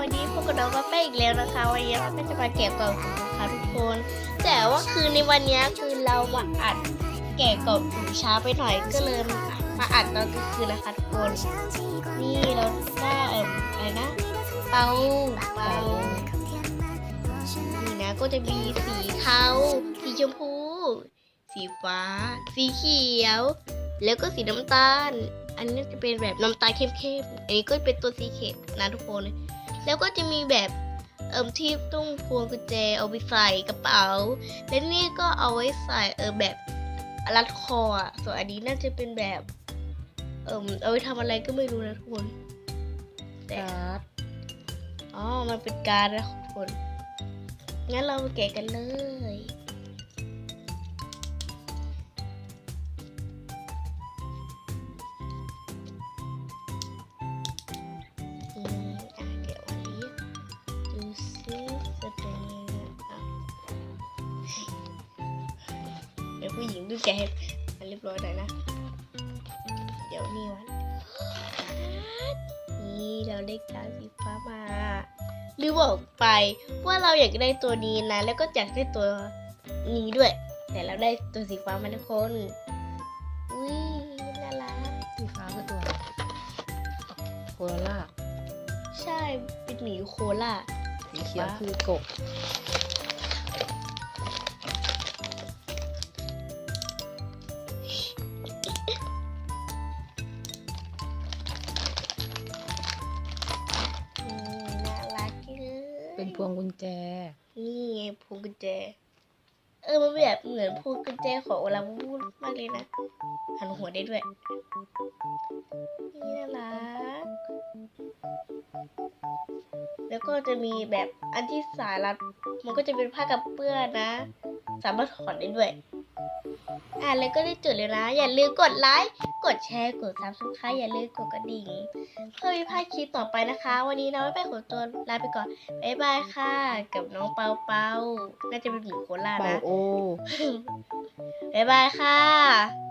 วันนี้พวกเราก็ไปอีกแล้วนะคะ วันนี้เราก็จะมาแกะกล่องสุ่ะทุกคน แต่ว่าคือในวันนี้คือเรามาอัดแกะกล่องช้าไปหน่อยก็เลยมาอัดตอนกลางคืนนะคะทุกคนนี่เราได้เอ่ออะไรนะเปาเปานี่นะก็จะมีสีเทาสีชมพู สีฟ้า สีเขียว แล้วก็สีน้ำตาลอันนี้จะเป็นแบบน้ำตาลเข้มๆ อันนี้ก็เป็นตัวสีเข็ดนะทุกคน แล้วก็จะมีแบบเอิมที่ต้องพวงกุญแจเอาไปใส่กระเป๋า และนี่ก็เอาไว้ใส่เออแบบรัดคออะส่วนอันนี้น่าจะเป็นแบบ เอิมเอาไว้ทำอะไรก็ไม่รู้นะทุกคนแต่การ์ดอ๋อ มันเป็นการดนะทุกคน งั้นเรามาแกะกันเลย ดี๋ยวผู้หญิงดูแกะให้มันเรียบร้อยหน่อยนะ เดี๋ยวนี่วันนี่เราได้การดสีฟ้ามาลืมบอกไปว่าเราอยากได้ตัวนี้นะ แล้วก็อยากได้ตัวนี้ด้วย แต่เราได้ตัวสีฟ้ามาทุกคนอุ้ยน่ารักสีฟ้าคือตัวโคโรล่าใช่เป็นหมีโคล่าสีเขียวคือกบ เป็นพวงกุญแจ นี่ไงพวงกุญแจ เออมันแบบเหมือนพวงกุญแจของโอลาวูดมากเลยนะหันหัวได้ด้วย นี่น่ารักแล้วก็จะมีแบบอันที่สายรัด มันก็จะเป็นผ้ากับเปื้อนนะ สามารถถอดได้ด้วย อะแล้วก็ได้จุดเลยนะ อย่าลืมกดไลค์ กดแชร์กดซับสไครต์อย่าลืมกดกระดิ่ง เพื่อไม่พลาดคลิปต่อไปนะคะ วันนี้เราไม่ไปขอตัวลาไปก่อนบ๊ายบายค่ะ กับน้องเปาเปาน่าจะเป็นหมีโคราชเบานะโอบ๊ายบายค่ะ